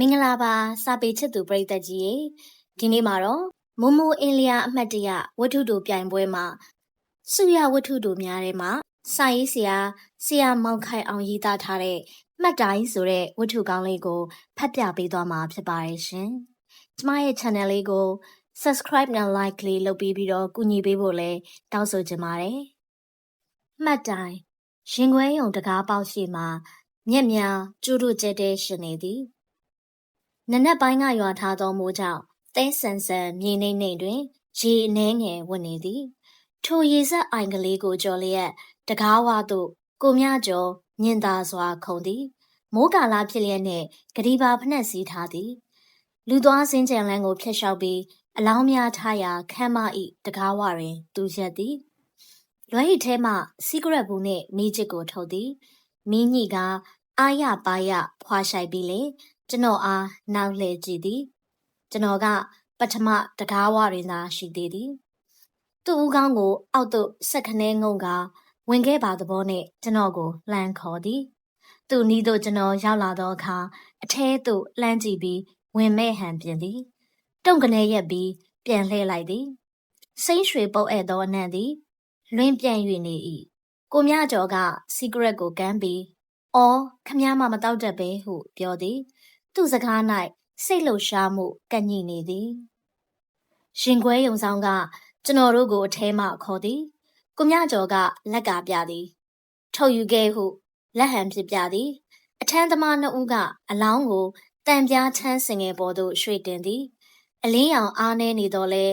မင်္ဂလာပါစာပေချစ်သူပရိသတ်ကြီးရေဒီနေ့မှာတော့မူမူအင်လျာအမှတ်တရဝတ္ထုတို့ပြိုင်ပွဲမှာစုရဝတ္ထုတို့များထဲမှာစာရေးဆရာဆရာမောင်ခိုင်အောင်ရေးသားထားတဲ့မှတ်တိုင်းဆိုတဲ့ဝတ္ထုကောင်းလေးကိုဖတ်ပြပေးသွားမှာဖြစ်ပါတယ်ရှင်ကျမရဲ့ channel လေးကို subscribe နဲ့ like လေးလုပ်ပြီးပြီးတော့ကူညီပေးဖို့လည်းတောင်းဆိုချင်ပါတယ်မှတ်တိုင်းရင်ခွဲယုံတကားပေါက်ရှိမှာမျက်များကျူးတို့ကျဲတဲ့ရှင်နေသည် နနက်ပိုင်းကရွာထားသောမိုးကြောင့်သဲဆန်ဆန်မြေနှိမ့်နှိမ့်တွင်ရေအနှဲငယ်ဝင်နေသည်ထိုရေဆက်အိုင်ကလေးကိုကြော်လျက်တကားဝသို့ကိုမြကျော်ညင်သာစွာခုန်သည် မိုးကာလာဖြစ်လျက်နှင့်ဂဒီပါဖနှက်စည်းထားသည်လူသွားစင်းကြံလန်းကိုဖျက်လျှောက်ပြီးအလောင်းများထားရာခမ်းမဤတကားဝတွင် သူရက်သည်လွယ်ဟိထဲမှစီကရက်ဘူးနှင့်မိချစ်ကိုထုတ်သည်မိညိကအာရပါရဖွာရှိုက်ပြီးလေ ကျွန်တော်အားနောက်လှည့်ကြည့်သည်ကျွန်တော်ကပထမတကားဝတွင်သာရှိသေးသည်သူ့ဦးခေါင်းကို အောက်သို့ဆက်ခနဲငုံကဝင်ခဲ့ပါသဘောနှင့်ကျွန်တော်ကိုလှမ်းခေါ်သည်သူနီးသို့ကျွန်တော်ရောက်လာသောအခါအထဲသို့လှမ်းကြည့်ပြီးဝင်မဲ့ဟန်ပြင်သည်တုံကနေရက်ပြီးပြန်လှည့်လိုက်သည်စိမ့်ရွှေပုတ်ဧသောအနံ့သည်လွင်ပြန်၍နေ၏ကိုမြကျော်ကစီကရက်ကိုကမ်းပြီးအော်ခမည်းမမတောက်တတ်ပဲဟုပြောသည် သူ့စကား၌စိတ်လှုပ်ရှားမှုကန့်ညိနေသည်ရှင်ခွဲယုံဆောင်က ကျွန်တော်တို့ကိုအထဲမှခေါ်သည်ကိုမြကျော်ကလက်ကပြသည် ထုတ်ယူခဲ့ဟုလက်ဟန်ဖြစ်ပြသည် အထမ်းသမားနှစ်ဦးကအလောင်းကိုတံပြားထမ်းစင်ငယ်ပေါ်သို့ရွှေ့တင်သည် အလင်းရောင်အားနေနေတော့လဲ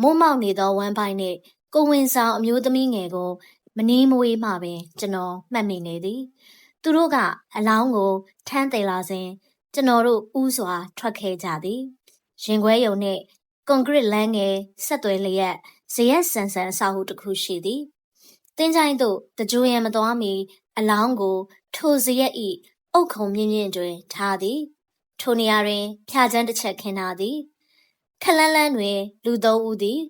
မိုးမောက်နေသောဝမ်းပိုက်နှင့်ကိုဝင်ဆောင်အမျိုးသမီးငယ်ကိုမနီးမဝေးမှပင် ကျွန်တော်မှတ်မိနေသည် သူတို့ကအလောင်းကိုထမ်းတယ်လာစဉ် ကျွန်တော်တို့ဥစွာထွက်ခဲ့ကြသည်ရင်ခွဲယုံနှင့်ကွန်ကရစ်လမ်းငယ်ဆက်သွယ်လျက်ဇရက်ဆန်ဆန်အဆောက်အဦတစ်ခုရှိသည်တင်းချိုင်းသို့တကြိုရံမသွားမီအလောင်းကို ထိုဇရက်ဤအုတ်ခုံမြင့်မြင့်တွင်ထားသည် ထိုနေရာတွင် ဖြာချမ်းတစ်ချက်ခင်းထားသည်ခလန်းလန်းတွင် လူသုံးဦးသည်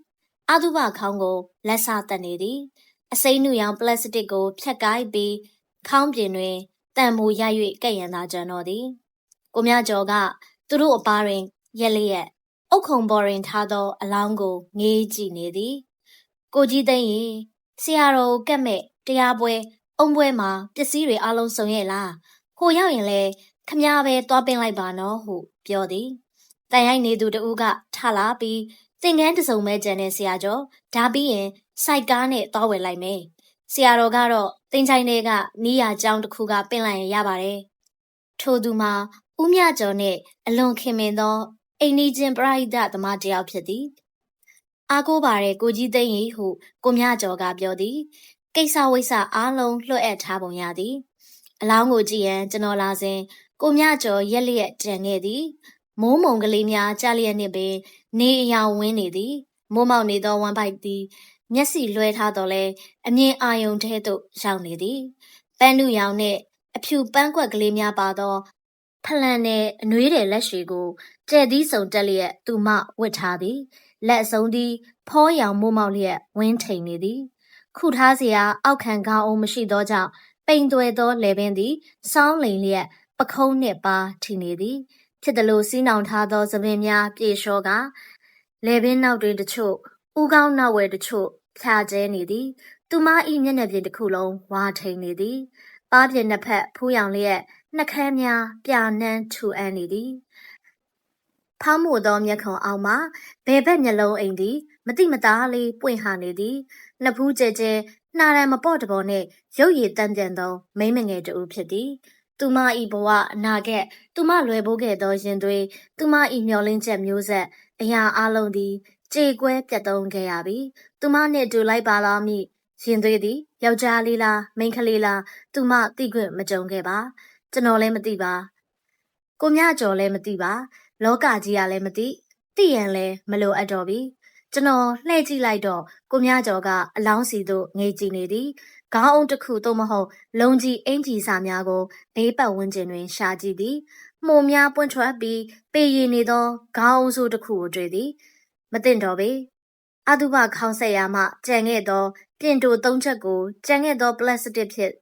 အတုပခေါင်းကိုလက်ဆတက်နေသည် အစိမ်းနုရောင်ပလတ်စတစ်ကိုဖြတ်ကိုက်ပြီးခေါင်းပြင်တွင်တန်မိုးရ၍ကဲ့ရန်သာကြံတော်သည် ကိုမြကျော်ကသူတို့အပါတွင်ရက်လျက်အုတ်ခုံပေါ်တွင်ထားသော အလောင်းကိုငေးကြည့်နေသည်ကိုကြီးသိန်းရေဆရာတော်ကက်မဲ့တရားပွဲအုံပွဲမှာပစ္စည်းတွေအလုံးစုံရဲ့လားဟိုရောက်ရင်လေခမားပဲသွားပင်လိုက်ပါနော်ဟုပြောသည်တန်ရိုက်နေသူတဦးကထလာပြီးသင်္ကန်းတစုံပဲကျန်တဲ့ဆရာကျော်ဒါပြီးရင်စိုက်ကားနဲ့သွားဝယ်လိုက်မယ်ဆရာတော်ကတော့တင်ချိုင်းတွေကနီးရကျောင်းတစ်ခုကပင့်လိုက်ရင်ရပါတယ်ထို့သူမှာ ဦးမြကျော်နဲ့အလွန်ခင်မင်သောအိမ်နီးချင်းပရိဒသမားတယောက်ဖြစ်သည်အားကိုးပါတဲ့ကိုကြီးသိန်းရီဟုကိုမြကျော်ကပြောသည်ကိစ္စဝိစ္စအားလုံးလွှတ်အပ်ထားပုံရသည်အလောင်းကိုကြည့်ရန်ကျွန်တော်လာစဉ်ကိုမြကျော်ရက်လျက်ကြံခဲ့သည်မိုးမုံကလေးများကြားလျက်နှင့်ပင် နေအယောင်ဝင်းနေသည်မိုးမောက်နေသောဝမ်းပိုက်သည် မျက်စိလွှဲထားတော့လဲအမြင်အာယုံထဲသို့ရောက်နေသည်ပန်းနုရောင်နှင့်အဖြူပန်းကွက်ကလေးများပါသော ဖလန်နဲ့အနှွေးတဲ့လက်ရှိကိုကြဲ့သီးစုံတက်လျက်သူမဝတ်ထားသည်လက်အစုံသည်ဖောရောင်မိုးမောက်လျက်ဝင်းထိန်နေသည် ခုထားစရာအောက်ခံကောင်းအောင်မရှိသောကြောင့်ပိန်သွဲသောလေပင်သည်စောင်းလိန်လျက်ပခုံးနှင့်ပါထိနေသည် ဖြစ်သလိုစီးနှောင်ထားသောသပင်များပြေလျှောကလေပင်နောက်တွင်တချို့ဥကောင်းနောက်ဝဲတချို့ဖြာကျဲနေသည် သူမ၏မျက်နှာပြင်တစ်ခုလုံးဝါထိန်နေသည်ပါးပြင်နှစ်ဖက်ဖူးရောင်လျက် နှကန်းများပြာနှမ်းထူအပ်နေသည်ဖောင်းမှုသောမျက်ခုံအောက်မှဘယ်ဘက်မျက်လုံးအိမ်သည်မတိမသားလေးပွင့်ဟနေသည်နှစ်ဖူးကျဲကျဲနှာရံမပေါ့တပေါ်နှင့်ရုပ်ရည်တန်ပြန်သောမိမငယ်တူဖြစ်သည်သူမ၏ဘဝအနာကက်သူမလွယ်ပိုးခဲ့သောရင်သွေးသူမ၏မျောလင်းချက်မျိုးဆက်အရာအလုံးသည်ကြေကွဲပြတ်သုံးခဲ့ရပြီသူမနှင့်တူလိုက်ပါလာမိရင်သွေးသည်ယောက်ျားလေးလားမိန်းကလေးလားသူမသိခွင့်မကြုံခဲ့ပါ ကျွန်တော်လည်းမသိပါကိုမြကျော်လည်းမသိပါ လောကကြီးကလည်းမသိသိရန်လည်းမလိုအပ်တော့ပြီကျွန်တော်လှည့်ကြည့်လိုက်တော့ကိုမြကျော်ကအလောင်းစီသို့ငေးကြည့်နေသည်ခေါင်းအုံတစ်ခုသို့မဟုတ်လုံကြီးအင်ကြီးစာများကိုဘေးပတ်ဝန်းကျင်တွင် ရှာကြည့်သည်မှုံများပွင့်ထွက်ပြီးပေရည်နေသောခေါင်းအုံစုတစ်ခုကိုတွေ့သည် မသိတော့ပေအတုပခေါင်းဆက်ရမှကြံခဲ့သော ပြင်တိုသုံးချက်ကိုကြံခဲ့သောပလတ်စတစ်ဖြင့်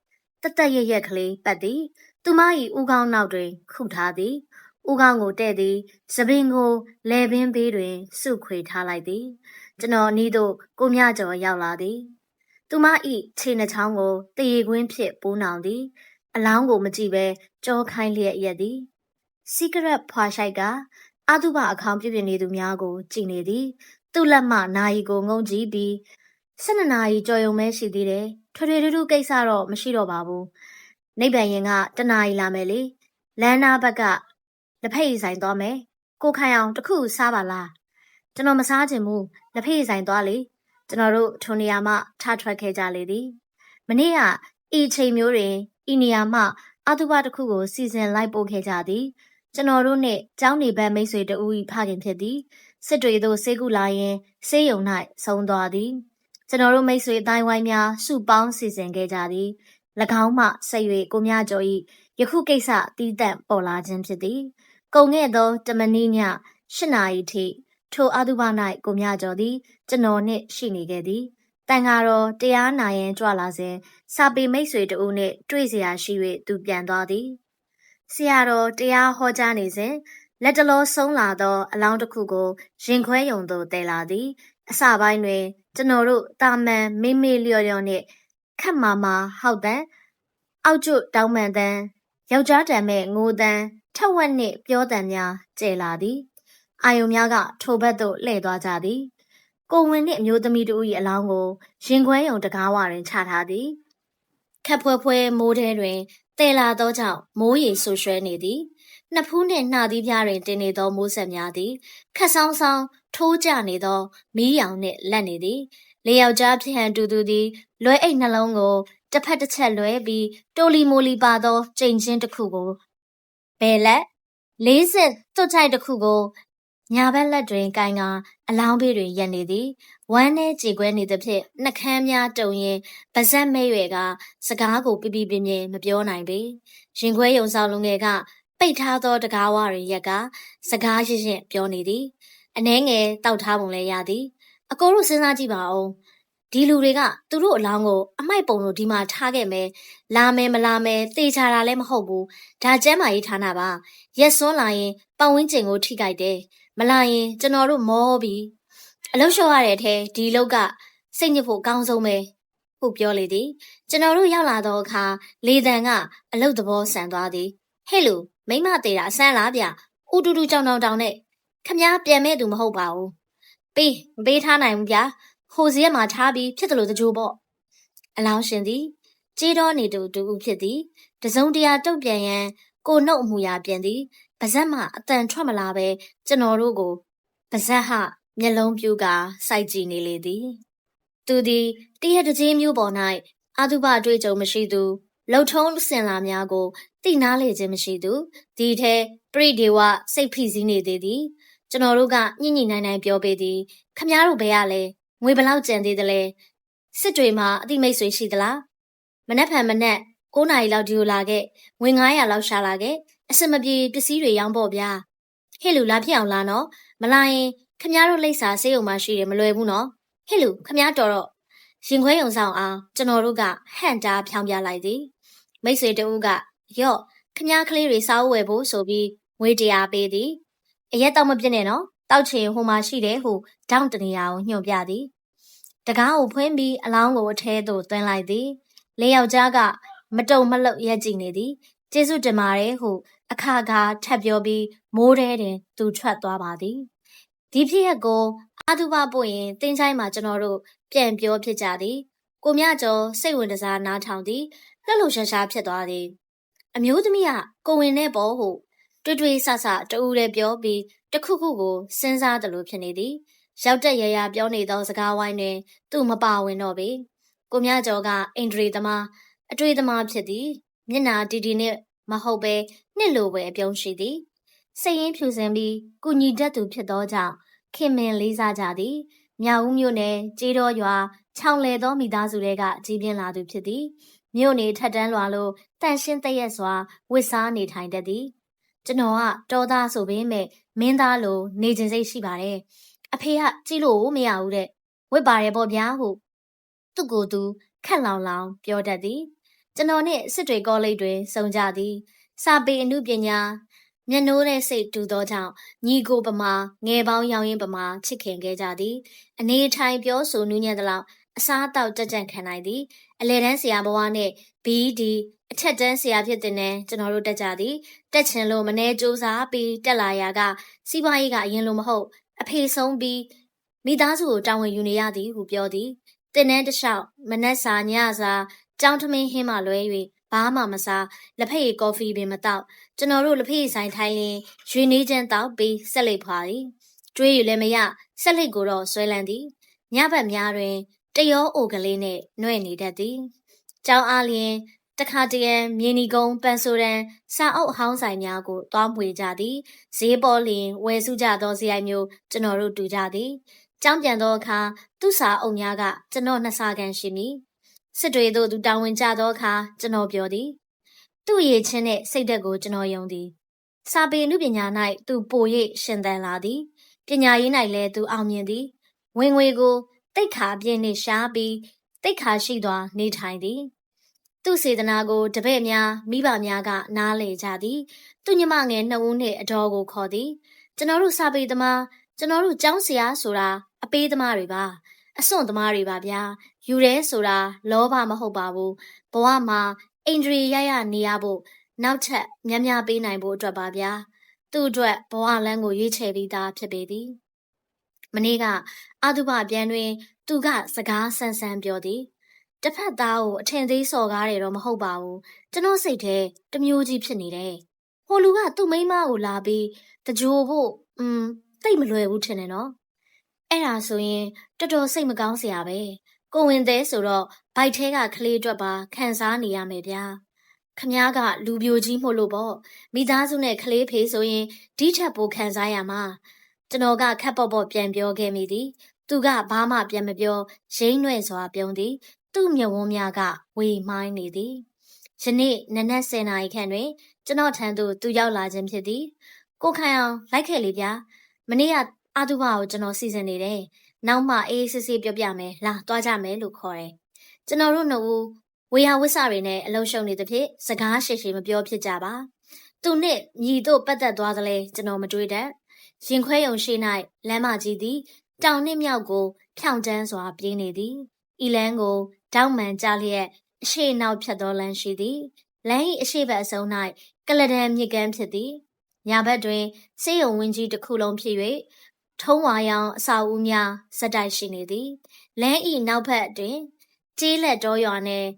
တသက်ရရက်ကလေးပတ်သည် သူမ၏ဥကောင်းနောက်တွင်ခုထားသည်ဥဥကောင်းကိုတဲ့သည်သပင်ကိုလဲပင်ဘေးတွင်စုခွေထားလိုက်သည် ကျွန်တော်နီးသို့ကိုမြကျော်ရောက်လာသည် သူမဤခြေနှချောင်းကိုတရေကွင်းဖြင့်ပိုးနောင်သည် အလောင်းကိုမကြည့်ပဲကြောခိုင်းလျက်ရက်သည်စီကရက်ဖွာရှိုက်ကအတုပအခေါင်ပြပြနေသူများကိုကြည်နေသည် သူ့လက်မှနာယီကိုငုံကြည့်ပြီး၁၂နာရီကြော်ယုံမဲရှိသေးတယ်ထွေထွေထူးထူးကိစ္စတော့မရှိတော့ပါဘူး နိဗ္ဗာန်ရင်ကတနာရီလာမယ်လေလမ်းနာဘက်ကလက်ဖက်ရည်ဆိုင်သွားမယ်ကိုခိုင်အောင်တခုစားပါလားကျွန်တော်မစားချင်ဘူးလက်ဖက်ရည်ဆိုင်သွားလေကျွန်တော်တို့ထိုနေရာမှထထွက်ခဲ့ကြလေသည်မနေ့ကဤချိန်မျိုးတွင်ဤနေရာမှအတုပတစ်ခုကိုစီစဉ်လိုက်ပို့ခဲ့ကြသည်ကျွန်တော်တို့နှင့်ကျောင်းနေဘက်မိတ်ဆွေတဦး၏ဖခင်ဖြစ်သည်စစ်တွေသို့ဆေးကုလာရင်ဆေးရုံ၌ဆုံးသွားသည်ကျွန်တော်တို့မိတ်ဆွေတိုင်းဝိုင်းများစုပေါင်းစီစဉ်ခဲ့ကြသည်၎ င်းမှဆက်၍ကိုမြကျော်၏ယခုကိစ္စတီးတန့်ပေါ်လာခြင်းဖြစ်သည်ကုံခဲ့သောတမနီည၈နာရီထိထိုအတုပ၌ကိုမြကျော်သည်ကျွန်တော်နှင့်ရှိနေခဲ့သည်တန်ဃာတော်တရားနာရင်ကြွလာစဉ်စာပေမိတ်ဆွေတဦးနှင့်တွေ့เสียရှိ၍သူပြန်သွားသည်ဆရာတော်တရားဟောကြားနေစဉ်လက်တလောဆုံးလာသော အလောင်းတစ်ခုကိုရင်ခွဲယုံသို့တည်လာသည်အစပိုင်းတွင် ကျွန်တော်တို့တာမန်မေးမေးလျော်လျော်နှင့် ခက်မာမာဟောက်တန်အောက်ကျွတ်တောင်းမှန်တန်ယောက်ျားတံမဲ့ငိုတန်ထက်ဝက်နှင့်ပြောတန်များကျဲလာသည်အာယုံများကထိုဘက်သို့လှည့်သွားကြသည်ကိုဝင်နှင့်အမျိုးသမီးတို့၏အလောင်းကိုရင်ခွဲယုံတကားဝတွင်ချထားသည်ခက်ဖွဲဖွဲမိုးထဲတွင်တဲလာသောကြောင့်မိုးရေဆူရွှဲနေသည်နှစ်ဖူးနှင့်နှာသီးပြားတွင်တင်နေသောမိုးဆက်များသည်ခက်ဆောင်ဆောင်ထိုးကျနေသောမီးရောင်နှင့်လက်နေသည်လေယောက်ျားဖြစ်ဟန်တူသူသည် လွဲအိတ်နှလုံးကိုတစ်ဖက်တစ်ချက်လွဲပြီးတိုလီမိုလီပါသောကြိမ်ချင်းတစ်ခုကိုဘယ်လက်လေးစစ်တွတ်ချိုက်တစ်ခုကိုညာဘက်လက်တွင်ကင်ကအလောင်းဘေးတွင်ရက်နေသည်ဝမ်းနဲ့ကြေကွဲနေသဖြင့်နှကမ်းများတုံရင်ပါဇက်မဲရွယ်ကစကားကိုပြပြပြင်းပြင်းမပြောနိုင်ပေရင်ခွဲယုံဆောင်လူငယ်ကပိတ်ထားသောတကားဝတွင်ရက်ကစကားရင့်ရင့်ပြောနေသည်အနှဲငယ်တောက်ထားပုံလည်းရသည်အကိုတို့စဉ်းစားကြည့်ပါဦး ဒီလူတွေကသူတို့အလောင်းကိုအမိုက်ပုံလို့ဒီမှာထားခဲ့မယ်လာမယ်မလာမယ်တေချာတာလည်းမဟုတ်ဘူးဒါကျမ်းမာရေးဌာနပါရက်စွန်းလာရင်ပတ်ဝန်းကျင်ကိုထိခိုက်တယ်မလာရင်ကျွန်တော်တို့မောပြီးအလုလျှော့ရတဲ့အထဲဒီလောက်ကစိတ်ညစ်ဖို့ကောင်းဆုံးပဲဟုပြောလေသည်ကျွန်တော်တို့ရောက်လာတော့အခါလေတံကအလုတ်သဘောဆန်သွားသည်ဟဲ့လူမိမသေးတာအဆန်းလားဗျဦးတူတူကြောင်တောင်တောင်နဲ့ခမ ्या ပြန်မဲ့သူမဟုတ်ပါဘူးပေးမပေးထားနိုင်ဘူးဗျာ ဟိုစီးရမှာထားပြီးဖြစ်တယ်လို့တကြိုးပေါ့အလောင်းရှင်သည်ကြေးတော်နေသူတူဦးဖြစ်သည်တစုံတရာတုတ်ပြန်ရန်ကိုနှုတ်အမူအရာပြန်သည်ပါဇက်မှအတန်ထွက်မလာပဲကျွန်တော်တို့ကိုပါဇက်ဟမျက်လုံးပြူကာစိုက်ကြည့်နေလေသည် သူသည်တရတကြီးမျိုးပေါ်၌အာတုပအတွေ့အကြုံမရှိသူလှုပ်ထုံးစင်လာများကိုတိနာလေခြင်းမရှိသူဒီထဲပရိဒေဝစိတ်ဖိစီးနေသေးသည် ကျွန်တော်တို့ကညှိညှိနိုင်နိုင်ပြောပေးသည်ခမားတို့ဘယ်ရလဲ ငွေဘလောက်ကြံသေးသလဲစစ်တွေမှာအတိမိတ်ဆွေရှိသလားမနက်ဖြန်မနက်9နာရီလောက်ဒီကိုလာခဲ့ငွေ900လောက်ရှာလာခဲ့အစမပြေပစ္စည်းတွေရောင်းဖို့ဗျာဟဲ့လူလာဖြစ်အောင်လာနော်မလာရင်ခမားတို့လိပ်စာဆေးရုံမှာရှိတယ်မလွယ်ဘူးနော်ဟဲ့လူခမားတော်တော့ရင်ခွဲယုံဆောင်အောင်ကျွန်တော်တို့ကဟန့်တားဖြောင်းပြလိုက်သည်မိတ်ဆွေတဦးကရော့ခမားကလေးတွေစားဝယ်ဖို့ဆိုပြီးငွေတရားပေးသည်အရက်တော့မပြစ်နဲ့နော် တောက်ချင်ဟိုမှာရှိတယ်ဟုဒေါင့်တနေရာကိုညွှန်ပြသည်တကားကိုဖွင့်ပြီးအလောင်းကိုအထဲသို့သွင်းလိုက်သည်လေးယောက်ျားကမတုံမလှုပ်ရက်ကြည့်နေသည်ကျေးဇူးတင်ပါတယ်ဟုအခါခါထပ်ပြောပြီးမိုးထဲတွင်သူထွက်သွားပါသည်ဒီဖြစ်ရက်ကိုအာသူဘပို့ရင်တင်းချိုင်းမှာကျွန်တော်တို့ပြန်ပြောဖြစ်ကြသည် ကိုမြကျော်စိတ်ဝင်စားနားထောင်သည်လှလှရှာရှာဖြစ်သွားသည် အမျိုးသမီးကကိုဝင်နဲ့ပေါ်ဟု တွေ့တွေ့ဆဆတူဦးလည်းပြောပြီးတခုခုကိုစဉ်းစားတယ်လို့ဖြစ်နေသည်ရောက်တဲ့ရရပြောနေသောစကားဝိုင်းတွင် သူ့မပါဝင်တော့ပေကိုမြကျော်ကအင်ဒရီသမားအတွေ့သမားဖြစ်သည်မျက်နာတီတီနဲ့မဟုတ်ပဲနှစ်လိုပဲအပြုံးရှိသည်စိတ်ရင်းဖြူစင်ပြီးကုညီတတ်သူဖြစ်သောကြောင့်ခင်မင်လေးစားကြသည်မြောက်ဦးမြို့နယ်ကြေးတော်ရွာခြောင်လေသောမိသားစုတွေကကြီးပြင်းလာသူဖြစ်သည်မြို့နေထက်တန်းလွာလို့တန်ရှင်းတရက်စွာဝစ်စားနေထိုင်တတ်သည် ကျွန်တော်ကတော်သားဆိုပေမဲ့မင်းသားလိုနေခြင်းစိတ်ရှိပါတယ်အဖေကကြည့်လို့မရဘူးတဲ့ဝစ်ပါတယ်ပေါ့ဗျာဟုသူ့ကိုယ်သူခက်လောင်လောင်ပြောတတ်သည်ကျွန်တော်နှင့်စစ်တွေကောလိပ်တွင်စုံကြသည်စာပေအမှုပညာမျက်နှိုးတဲ့စိတ်တူသောကြောင့်ညီကိုပမာငယ်ပေါင်းရောင်ရင်ပမာချစ်ခင်ခဲ့ကြသည်အနေထိုင်ပြောဆိုနူးညံ့သလောက်အစားအသောက်ကြက်ကြံခံနိုင်သည်အလဲတန်းဆရာဘဝနဲ့ BD အထက်တန်းဆရာဖြစ်တဲ့နဲ့ကျွန်တော်တို့တက်ကြသည်တက်ချင်လို့မနေစူးစားပြီးတက်လာရာကစီးပွားရေးကအရင်လိုမဟုတ် အဖေဆုံးပြီးမိသားစုကိုတာဝန်ယူနေရသည်ဟုပြောသည်တင်တဲ့တလျှောက်မနက်စာညစာကြောင်းထမင်းဟင်းမှလွဲ၍ဘာမှမစားလက်ဖက်ရည်ကော်ဖီပင်မတောက်ကျွန်တော်တို့လက်ဖက်ရည်ဆိုင်ထိုင်ရင်ရွှေနေချမ်းတောက်ပြီးဆက်လက်ဖွာသည်တွေးရလည်းမရဆက်လက်ကိုတော့ဆွဲလန်းသည်ညဘက်များတွင်တရောအိုကလေးနှင့်နှွဲ့နေတတ်သည်ကျောင်းအားလျင် တခါတရံမြေနီကုန်းပန်ဆိုရန်စာအုပ်ဟောင်းဆိုင်များကိုတွားမွေကြသည်ဈေးပေါ်လျင်ဝယ်စုကြသောဇယိုင်မျိုးကျွန်တော်တို့တူကြသည်ကျောင်းပြန်သောအခါသူ့စာအုပ်များကကျွန်တော်နှစ်ဆာကန်ရှိမည်စစ်တွေတို့သူတာဝန်ကျသောအခါကျွန်တော်ပြောသည် သူ့ရည်ချင်းနဲ့စိတ်သက်ကိုကျွန်တော်ယုံသည်စာပေလူပညာ၌သူပို၍ရှင်သန်လာသည်ပညာရေး၌လည်းသူအောင်မြင်သည်ဝင်ငွေကိုတိတ်ခါပြင်းနှင့်ရှားပြီးတိတ်ခါရှိစွာနေထိုင်သည် သူ့စေတနာကို တပည့်များမိဘများက နားလေကြသည် သူညမငယ်နှစ်ဦးနှင့်အတော်ကိုခေါ်သည် ကျွန်တော်တို့စာပေသမားကျွန်တော်တို့ကျောင်းဆရာဆိုတာအပေးသမားတွေပါအစွန့်သမားတွေပါဗျာယူရဲဆိုတာလောဘမဟုတ်ပါဘူးဘဝမှာအိန္ဒြေရရနေရဖို့နောက်ထပ်များများပေးနိုင်ဖို့အတွက်ပါဗျာသူ့အတွက်ဘဝလမ်းကိုရွေးချယ်ပြီးသားဖြစ်ပေသည်မနေ့ကအတုပပြန်တွင် သူကစကားဆန်းဆန်းပြောသည် တစ်ဖက်သားကိုအထင်သေးစော်ကားတယ်တော့မဟုတ်ပါဘူးကျွန်တော်စိတ်ထဲတမျိုးကြီးဖြစ်နေတယ်ဟိုလူကသူ့မိန်းမကိုလာပြီးတကြိုဖို့อืมတိတ်မလွယ်ဘူးထင်တယ်နော်အဲ့ဒါဆိုရင်တော်တော်စိတ်မကောင်းစရာပဲကိုဝင်သေးဆိုတော့ဘိုက်ထဲကကလေးအတွက်ပါခံစားနေရမယ်ဗျာခမားကလူပြိုကြီးမို့လို့ပေါ့မိသားစုနဲ့ကလေးဖေးဆိုရင်ဒီထက်ပိုခံစားရမှာကျွန်တော်ကခက်ပေါ့ပေါ့ပြန်ပြောခဲ့မိသည်သူကဘာမှပြန်မပြောရင်းနှွဲ့စွာပြုံးသည် သူ့မျက်ဝန်းများကဝေမိုင်းနေသည်ယနေ့နနက်10နာရီခန့်တွင် ကျွန်တော်ထံသို့သူရောက်လာခြင်းဖြစ်သည်ကိုခိုင်အောင်လိုက်ခဲ့လေဗျာမနေ့ကအာတုဘကိုကျွန်တော်စီစဉ်နေတယ်နောက်မှအေးစစ်စစ်ပြောပြမယ်လာသွားကြမယ်လို့ခေါ်တယ်ကျွန်တော်တို့နှစ်ဦးဝေယဝစ္စတွေနဲ့အလုံးရှုံနေသဖြင့်စကားရှိရှိမပြောဖြစ်ကြပါသူနဲ့ညီတို့ပတ်သက်သွားသလဲကျွန်တော်မတွေးတတ်ရင်ခွဲယုံရှိ၌လမ်းမကြီးသည် တောင်နှင့်မြောက်ကိုဖြောင့်တန်းစွာပြေးနေသည်ဤလန်းကို တောက်မှန်ကြလျက်အရှိနောက်ဖြတ်သောလမ်းရှိသည်လမ်း၏အရှိဘက်အစုံ၌ကလဒံမြစ်ကမ်းဖြစ်သည်ညာဘက်တွင်စေယုံဝင်းကြီးတစ်ခုလုံးဖြစ်၍ထုံးဝါရောင်အစာအုပ်များဇက်တိုက်ရှိနေသည်လမ်း၏နောက်ဘက်တွင်ကျေးလက်တော်ရွာနှင့်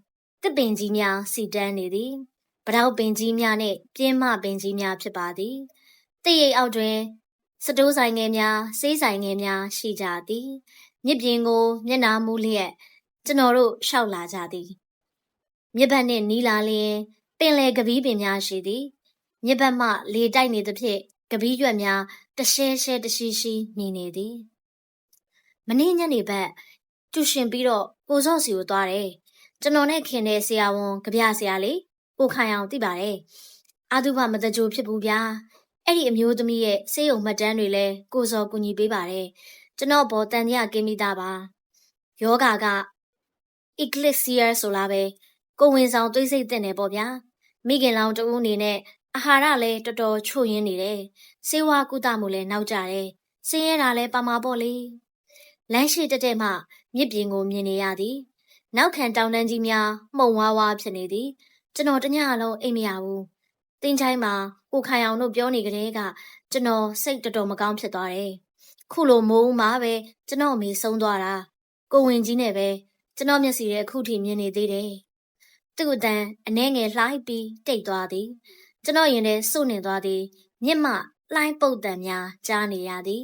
တစ်ပင်ကြီးများစီတန်းနေသည်ပတောက်ပင်ကြီးများနှင့်ပြင်းမပင်ကြီးများဖြစ်ပါသည်တရိပ်အောက်တွင်စတိုးဆိုင်ငယ်များဆေးဆိုင်ငယ်များရှိကြသည်မြစ်ပြင်ကိုမျက်နှာမူလျက် ကျွန်တော်တို့ရှောက်လာကြသည်မြစ်ဘက်နှင့်နီးလာလျင်ပင်လယ်ကပီးပင်များရှိသည်မြစ်ဘက်မှလေတိုက်နေသဖြင့်ကပီးရွက်များတရှဲရှဲတရှိရှိမြင်နေသည်မနေ့ညနေဘက်ကျူရှင်ပြီးတော့ကိုစော့စီကိုသွားတယ်ကျွန်တော်နဲ့ခင်တဲ့ဆရာဝန်ကြပြဆရာလေးကိုခိုင်အောင်သိပါတယ်အာတုဘမတကြိုဖြစ်ဘူးဗျာအဲ့ဒီအမျိုးသမီးရဲ့စေယုံမှတ်တမ်းတွေလဲကိုစောကူညီပေးပါတယ်ကျွန်တော်ဘောတန်ရကင်းမိတာပါယောဂါက eclipse ဆိုလားပဲကိုဝင်ဆောင်သွေးစိတ်တင်နေပေါ့ဗျာမိခင်လောင်တူအနေနဲ့အာဟာရလည်းတော်တော်ချို့ယင်းနေတယ်စေဝါကုသမှုလည်းနောက်ကျတယ်ဆင်းရဲတာလည်းပါမှာပေါ့လေလမ်းရှိတက်တဲ့မှမြစ်ပြင်ကိုမြင်နေရသည်နောက်ခံတောင်တန်းကြီးများမှုံဝါးဝါဖြစ်နေသည်ကျွန်တော်တညလုံးအိမ်မရဘူးတင်းချိုင်းမှာကိုခိုင်အောင်တို့ပြောနေကြတဲ့ကကျွန်တော်စိတ်တော်တော်မကောင်းဖြစ်သွားတယ်ခုလိုမိုးမှာပဲကျွန်တော်အမေဆုံးသွားတာကိုဝင်ကြီးနဲ့ပဲ ကျွန်တော်မျက်စီရဲ့အခုထိမြင်နေသေးတယ်သူ့အတန်အနှဲငယ်လှိုက်ပြီးတိတ်သွားသည် ကျွန်တော်ရင်ထဲစုနေသွားသည်မြင့်မလှိုင်းပုတ်တန်များကြားနေရသည်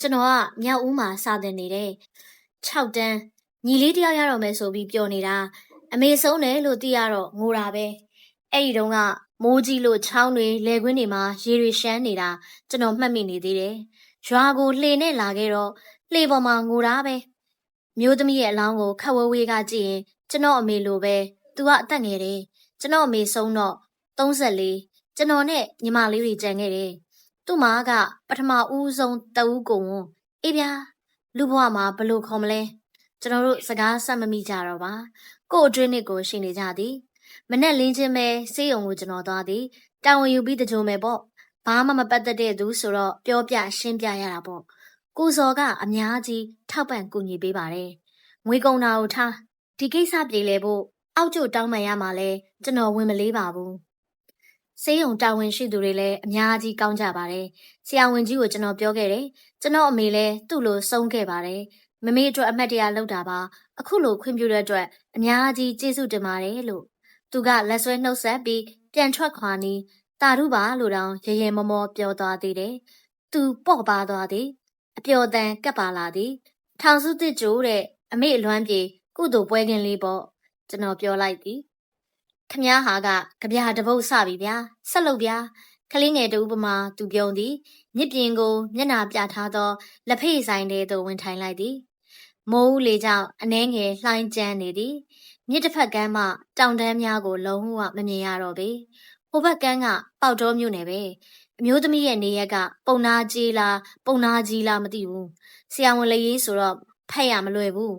ကျွန်တော်ကမြောက်ဦးမှာစတင်နေတယ်6တန်းညီလေးတယောက်ရတော့မယ်ဆိုပြီးပြောနေတာအမေဆုံးတယ်လို့သိရတော့ငိုတာပဲအဲ့ဒီတုန်းကမိုးကြီးလို့ချောင်းတွေလေကွင်းတွေမှာရေတွေရှမ်းနေတာကျွန်တော်မှတ်မိနေသေးတယ်ရွာကိုလှေနဲ့လာခဲ့တော့လှေပေါ်မှာငိုတာပဲ မျိုးသမီးရဲ့အလောင်းကိုခက်ဝဲဝေးကကြည့်ရင်ကျွန်တော်အမေလိုပဲသူကအသက်ငယ်တယ်ကျွန်တော်အမေဆုံးတော့34ကျွန်တော်နဲ့ညီမလေးတွေကြံခဲ့တယ်သူ့မားကပထမဦးဆုံးတဦးကိုအေးဗျာလူဘဝမှာဘလို့ခေါ်မလဲကျွန်တော်တို့စကားဆက်မမိကြတော့ပါကို့အတွင်းနစ်ကိုရှိနေကြသည်မနဲ့လင်းချင်းပဲစေးုံကိုကျွန်တော်သွားသည်တာဝန်ယူပြီးတကြုံမယ်ပေါ့ဘာမှမပတ်သက်တဲ့သူဆိုတော့ပြောပြရှင်းပြရတာပေါ့ ကိုစော်ကအများကြီးထောက်ပံ့ကူညီပေးပါတယ်ငွေကုန်တာကိုထားဒီကိစ္စပြေလေဖို့အောက်ကျတောင်းပန်ရမှာလဲကျွန်တော်ဝင်မလေးပါဘူးစေးရုံတာဝန်ရှိသူတွေလည်းအများကြီးကောင်းကြပါတယ်ဆရာဝန်ကြီးကိုကျွန်တော်ပြောခဲ့တယ်ကျွန်တော်အမေလည်းသူ့လိုဆုံးခဲ့ပါတယ်မမေအတွက်အမတ်တရားလုပ်တာပါအခုလိုခွင့်ပြုတဲ့အတွက်အများကြီးကျေးဇူးတင်ပါတယ်လို့သူကလက်ဆွဲနှုတ်ဆက်ပြီးပြန်ထွက်ခွာနီးတာရုပါလို့တောင်ရေရေမောမောပြောသွားသေးတယ်သူပေါ့ပါသွားသည် အပျော်တန်ကပ်ပါလာသည်ထောင်စုတစ်ကျိုးတဲ့အမေအလွမ်းပြေကုသိုလ်ပွဲကင်းလေးပေါ့ကျွန်တော်ပြောလိုက်သည်ခမားဟာကကြပြတပုတ်စပြီဗျာဆက်လုပ်ဗျာကလေးငယ်တူဥပမာသူပြုံးသည်မြစ်ပြင်ကိုမျက်နာပြထားသောလက်ဖေးဆိုင်ထဲသို့ဝင်ထိုင်လိုက်သည်မိုးဦးလေကြောင့်အနှဲငယ်လှိုင်းကျန်းနေသည်မြစ်တစ်ဖက်ကမ်းမှတောင်တန်းများကိုလုံးဝမမြင်ရတော့ပေဟိုဘက်ကမ်းကပေါက်တော်မြို့နယ်ပဲ အမျိုးသမီးရဲ့နေရက်ကပုံနာကြီးလားပုံနာကြီးလားမသိဘူးဆရာဝန်လေးရေးဆိုတော့ဖက်ရမလွယ်ဘူး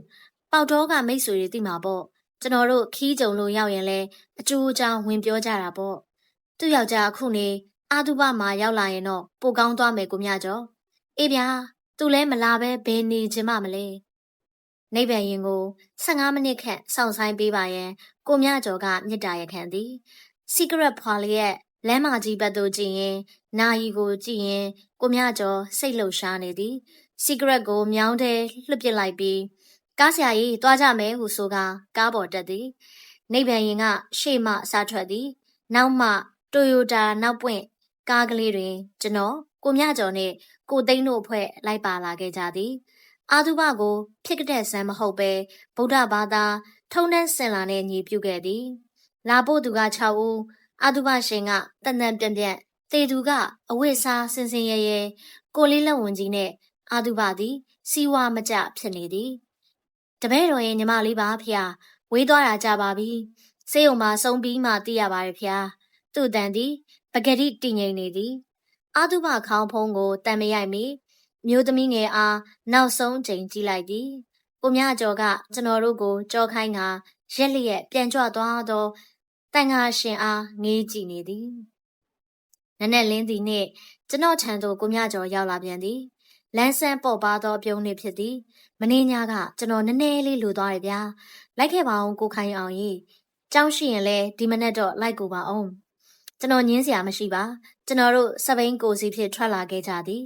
ပေါက်တော်ကမိတ်ဆွေတွေသိမှာပေါ့ကျွန်တော်တို့ခီးကြုံလို့ရောက်ရင်လဲအကျိုးအကြောင်းဝင်ပြောကြတာပေါ့သူ့ယောက်ျားအခုနေအာတုပမှာရောက်လာရင်တော့ပိုကောင်းသွားမယ်ကိုမြကျော်အေးဗျာသူလဲမလာပဲဘယ်နေချင်မှမလဲနိဗ္ဗာန်ရင်ကို15မိနစ်ခန့်စောင့်ဆိုင်ပေးပါရင်ကိုမြကျော်ကမြစ်တာရခံသည် secret ဖွာလျက် လမ်းမကြီးဘက်သို့ကြည့်ရင်နာယီကိုကြည့်ရင်ကိုမြကျော်စိတ်လှုပ်ရှားနေသည် secret ကိုမြောင်းထဲလွှတ်ပစ်လိုက်ပြီးကားဆရာကြီးသွားကြမယ်ဟုဆိုကာကားပေါ်တက်သည်နိဗ္ဗာန်ရင်ကရှေ့မှစားထွက်သည် နောက်မှတိုယိုတာနောက်ပွင့်ကားကလေးတွင် ကျွန်တော်ကိုမြကျော်နှင့်ကိုသိန်းတို့အဖွဲ့လိုက်ပါလာခဲ့ကြသည်အာသုဘကို ဖြစ်ကတဲ့ဆန်းမဟုတ်ပဲဗုဒ္ဓဘာသာ ထုံတန်းစင်လာနဲ့ညီပြုခဲ့သည်လာဖို့သူက6ဦး အာသုဘရှင်ကတန်တန်ပြန့်ပြန့်တေသူကအဝိစားစင်စင်ရဲရဲကိုလေးလက်ဝင်ကြီးနဲ့အာသုဘသည် စီဝါမကြဖြစ်နေသည်တပည့်တော်ရဲ့ညီမလေးပါဖေ။ဝေးသွားတာကြပါပြီ။ဆေးရုံမှာဆုံးပြီးမှသိရပါတယ်ဖေ။သူ့တန်သည်ပဂတိတည်ငြိမ်နေသည်။အာတုဘခေါင်းဖုံးကိုတန်မရိုက်မီမျိုးသမီးငယ်အားနောက်ဆုံးချိန်ကြည့်လိုက်သည်။ကိုမြကျော်ကကျွန်တော်တို့ကိုကြောခိုင်းကရက်လျက်ပြန်ကြွသွားသော တန်ငါရှင်အားငေးကြည့်နေသည်။နနက်လင်းသည်နှင့်ကျွန်တော်ထံသို့ကိုမြကျော်ရောက်လာပြန်သည်။လန်းဆန်းပေါ်ပါသောပြုံးနှင့်ဖြစ်သည်မင်းညကကျွန်တော်နည်းနည်းလေးလိုသွားတယ်ဗျာလိုက်ခဲ့ပါအောင်ကိုခိုင်အောင်ကြီးကြောင်းရှိရင်လဲဒီမနေ့တော့လိုက်ကိုပါအောင်ကျွန်တော်ညင်းစရာမရှိပါကျွန်တော်တို့စပိန်ကိုစီဖြစ်ထွက်လာခဲ့ကြသည်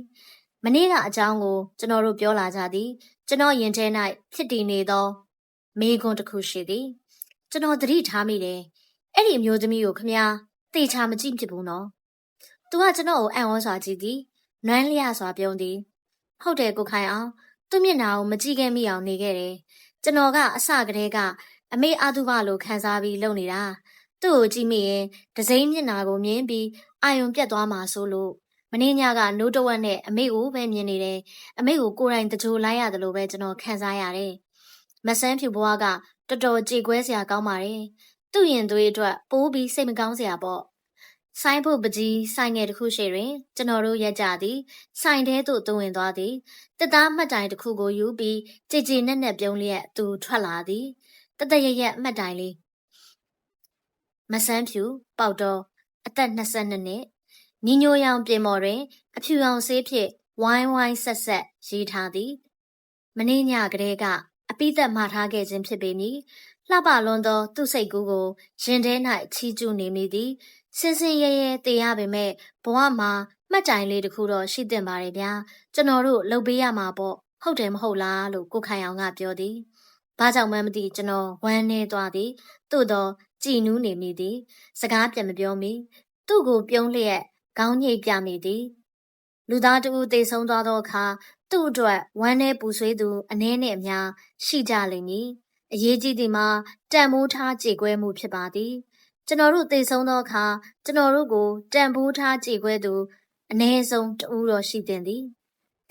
မနေ့ကအကြောင်းကိုကျွန်တော်တို့ပြောလာကြသည် ကျွန်တော်ရင်ထဲ၌ဖြစ်တည်နေသောမေခွန်းတစ်ခုရှိသည် ကျွန်တော်သတိထားမိတယ် အဲ့ဒီအမျိုးသမီးကိုခမညာတေချာမကြည့်ဖြစ်ဘူးနော်သူကကျွန်တော်ကိုအံ့ဩစွာကြည့်သည်နွမ်းလျစွာပြုံးသည်ဟုတ်တယ်ကိုခိုင်အောင်သူ့မျက်နှာကိုမကြည့်ခဲ့မိအောင်နေခဲ့တယ်။ကျွန်တော်ကအစကတည်းကအမေအာတုဘလိုခံစားပြီးလုပ်နေတာ။သူ့ကိုကြည့်မိရင်ဒစိမ့်မျက်နှာကိုမြင်ပြီးအာယုံပြတ်သွားမှာဆိုလို့မင်းညကနိုးတဝက်နဲ့အမေကိုပဲမြင်နေတယ်။အမေကိုကိုယ်တိုင်တကြိုလိုက်ရတယ်လို့ပဲကျွန်တော်ခံစားရတယ်။မဆန်းဖြူဘွားကတော်တော်ကြေကွဲစရာကောင်းပါတယ်။ သူ့ရင်သွေးအတွက်ပိုးပြီးစိတ်မကောင်းစရာပေါ့။ဆိုင်ဖို့ပကြီးဆိုင်ငယ်တစ်ခုရှိတွင်ကျွန်တော်တို့ရက်ကြသည်ဆိုင်ထဲသို့သွဝင်သွားသည်တက်သားမှတ်တိုင်တစ်ခုကိုယူပြီးကြည်ကြည်နက်နက်ပြုံးလျက်သူထွက်လာသည်တတရရက်မှတ်တိုင်လေးမဆန်းဖြူပေါက်တော့အသက်22နှစ်ညီညိုရောင်ပြင်ပေါ်တွင် အဖြူရောင်ဆေးဖြင့်ဝိုင်းဝိုင်းဆက်ဆက်ရေးထားသည်မင်းညကလေးကအပိသက်မှာထားခဲ့ခြင်းဖြစ်ပေမည် လှပလွန်သော သူ့စိတ်ကူးကိုရင်ထဲ၌ချီးကျူးနေမိသည်စင်စင်ရဲရဲတည်ရပေမဲ့ဘဝမှာမှတ်တိုင်လေးတခုတော့ရှိသင့်ပါတယ်ဗျာကျွန်တော်တို့လုပ်ပေးရမှာပေါ့ဟုတ်တယ်မဟုတ်လားလို့ကိုခိုင်အောင်ကပြောသည်ဘာကြောင့်မှမသိကျွန်တော်ဝမ်းနေသွားသည်သို့တော့ကြည်နူးနေမိသည်စကားပြန်မပြောမီသူ့ကိုပြုံးလျက်ခေါင်းညိတ်ပြမိသည်လူသားတူသေဆုံးသွားသောအခါသူ့အတွက်ဝမ်းနေပူဆွေးသူအနှဲနဲ့အများရှိကြလိမ့်မည် အရေးကြီးသည်မှာတန်မိုးထားကြေကွဲမှုဖြစ်ပါသည်ကျွန်တော်တို့သေဆုံးသောအခါကျွန်တော်တို့ကိုတန်ဖိုးထားကြည်ခွဲသူအ ਨੇ ဆုံးတူတော်ရှိတင်သည်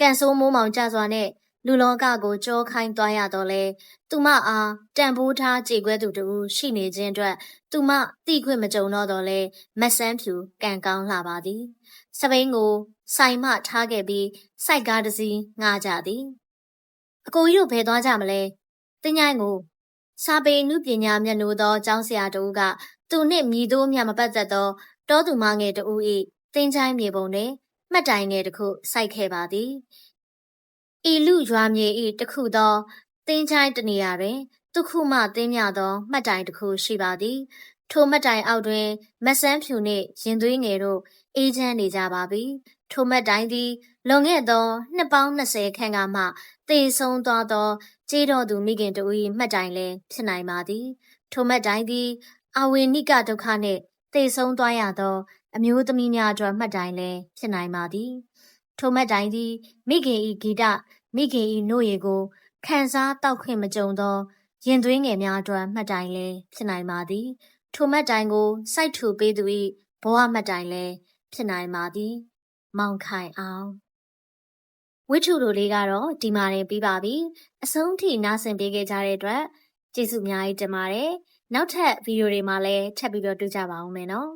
ကန်ဆိုးမိုးမောင်ကြစွာနဲ့လူလောကကိုကြောခိုင်းသွားရတော့လေသူမအားတန်ဖိုးထားကြည်ခွဲသူတူရှိနေခြင်းအတွက်သူမတိခွင့်မကြုံတော့တော့လေမဆန်းဖြူကန်ကောင်းလာပါသည်စပိန်ကိုဆိုင်မထားခဲ့ပြီးစိုက်ကားတစ်စီးငှားကြသည်အကိုကြီးတို့ဘယ်သွားကြမလဲ တင်းញိုင်းကိုစာပေနုပညာမျက်နှိုးသောကျောင်းဆရာတို့ကသူနှင့်မြည်သို့မျှမပတ်သက်သောတောသူမငယ်တဦး၏တင်းချိုင်းမြေပုံတွင်မှတ်တိုင်ငယ်တစ်ခုစိုက်ခဲ့ပါသည်ဤလူရွာမြေဤတစ်ခုသောတင်းချိုင်းတနေရာတွင်သူခုမှတင်းမြသောမှတ်တိုင်တစ်ခုရှိပါသည် ထိုမှတ်တိုင်အောက်တွင် မဆန်းဖြူနှင့်ရင်သွေးငယ်တို့အေးချမ်းနေကြပါပြီထိုမှတ်တိုင်သည်လွန်ခဲ့သောနှစ်ပေါင်း20ခန့်ကမှ သေဆုံးသွားသောကျေးတော်သူမိခင်တို့၏မှတ်တိုင်လည်းဖြစ်နိုင်ပါသည်ထိုမှတ်တိုင်သည်အဝေနိကဒုက္ခနှင့်သေဆုံးသွားရသော အမျိုးသမီးများအတွက်မှတ်တိုင်လည်းဖြစ်နိုင်ပါသည်ထိုမှတ်တိုင်သည်မိခင်ဤဂီတမိခင်ဤနှုတ်ရည်ကိုခံစားတောက်ခွင့်မကြုံသောရင်သွေးငယ်များအတွက်မှတ်တိုင်လည်းဖြစ်နိုင်ပါသည်ထိုမှတ်တိုင်ကိုစိုက်ထူပေးသူ၏ဘဝမှတ်တိုင်လည်းဖြစ်နိုင်ပါသည် မောင်ခိုင်အောင် ဝိထုတို့လေးကတော့ဒီမှာနေပြီးပါပြီအဆုံးထိနားဆင်ပေးခဲ့ကြတဲ့အတွက်ကျေးဇူးအများကြီးတင်ပါတယ်နောက်ထပ်ဗီဒီယိုတွေမှာလည်းထပ်ပြီးတော့တွေ့ကြပါဦးမယ်နော်